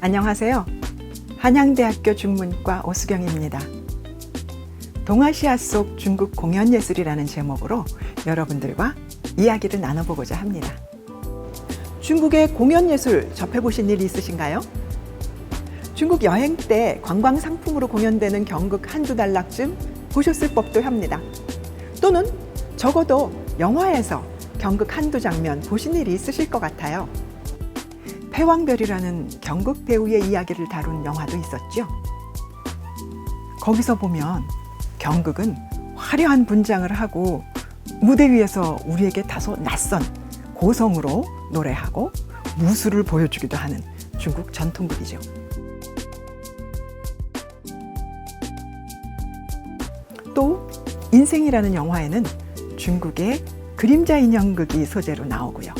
안녕하세요. 한양대학교 중문과 오수경입니다. 동아시아 속 중국 공연예술이라는 제목으로 여러분들과 이야기를 나눠보고자 합니다. 중국의 공연예술 접해보신 일 있으신가요? 중국 여행 때 관광 상품으로 공연되는 경극 한두 단락쯤 보셨을 법도 합니다. 또는 적어도 영화에서 경극 한두 장면 보신 일이 있으실 것 같아요. 패왕별이라는 경극 배우의 이야기를 다룬 영화도 있었죠. 거기서 보면 경극은 화려한 분장을 하고 무대 위에서 우리에게 다소 낯선 고성으로 노래하고 무술을 보여주기도 하는 중국 전통극이죠. 또 인생이라는 영화에는 중국의 그림자 인형극이 소재로 나오고요.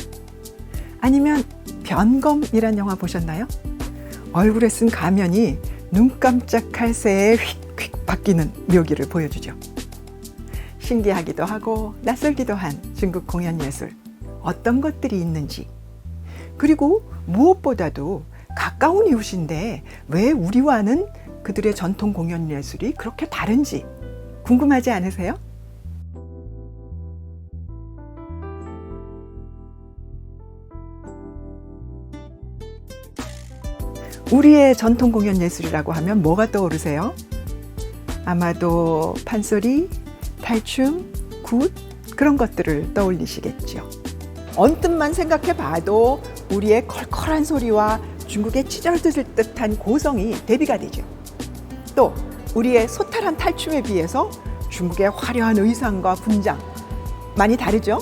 아니면 변검이란 영화 보셨나요? 얼굴에 쓴 가면이 눈 깜짝할 새에 휙휙 바뀌는 묘기를 보여주죠. 신기하기도 하고 낯설기도 한 중국 공연 예술 어떤 것들이 있는지 그리고 무엇보다도 가까운 이웃인데 왜 우리와는 그들의 전통 공연 예술이 그렇게 다른지 궁금하지 않으세요? 우리의 전통 공연 예술이라고 하면 뭐가 떠오르세요? 아마도 판소리, 탈춤, 굿 그런 것들을 떠올리시겠죠. 언뜻만 생각해 봐도 우리의 컬컬한 소리와 중국의 찢어질 듯한 고성이 대비가 되죠. 또 우리의 소탈한 탈춤에 비해서 중국의 화려한 의상과 분장 많이 다르죠?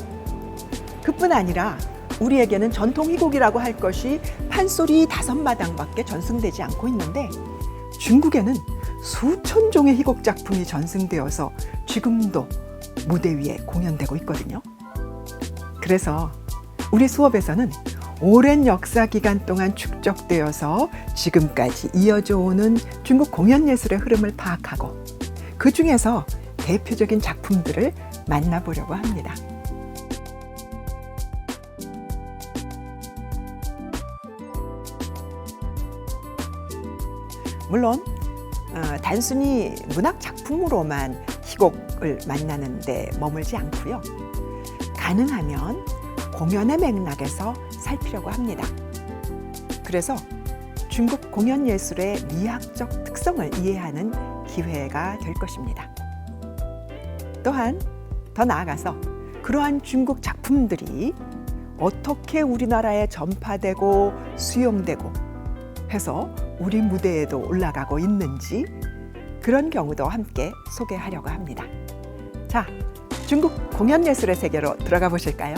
그뿐 아니라 우리에게는 전통 희곡이라고 할 것이 판소리 다섯 마당밖에 전승되지 않고 있는데 중국에는 수천 종의 희곡 작품이 전승되어서 지금도 무대 위에 공연되고 있거든요. 그래서 우리 수업에서는 오랜 역사 기간 동안 축적되어서 지금까지 이어져 오는 중국 공연 예술의 흐름을 파악하고 그 중에서 대표적인 작품들을 만나보려고 합니다. 물론 어, 단순히 문학 작품으로만 희곡을 만나는데 머물지 않고요. 가능하면 공연의 맥락에서 살피려고 합니다. 그래서 중국 공연 예술의 미학적 특성을 이해하는 기회가 될 것입니다. 또한 더 나아가서 그러한 중국 작품들이 어떻게 우리나라에 전파되고 수용되고 해서 우리 무대에도 올라가고 있는지 그런 경우도 함께 소개하려고 합니다. 자, 중국 공연 예술의 세계로 들어가 보실까요?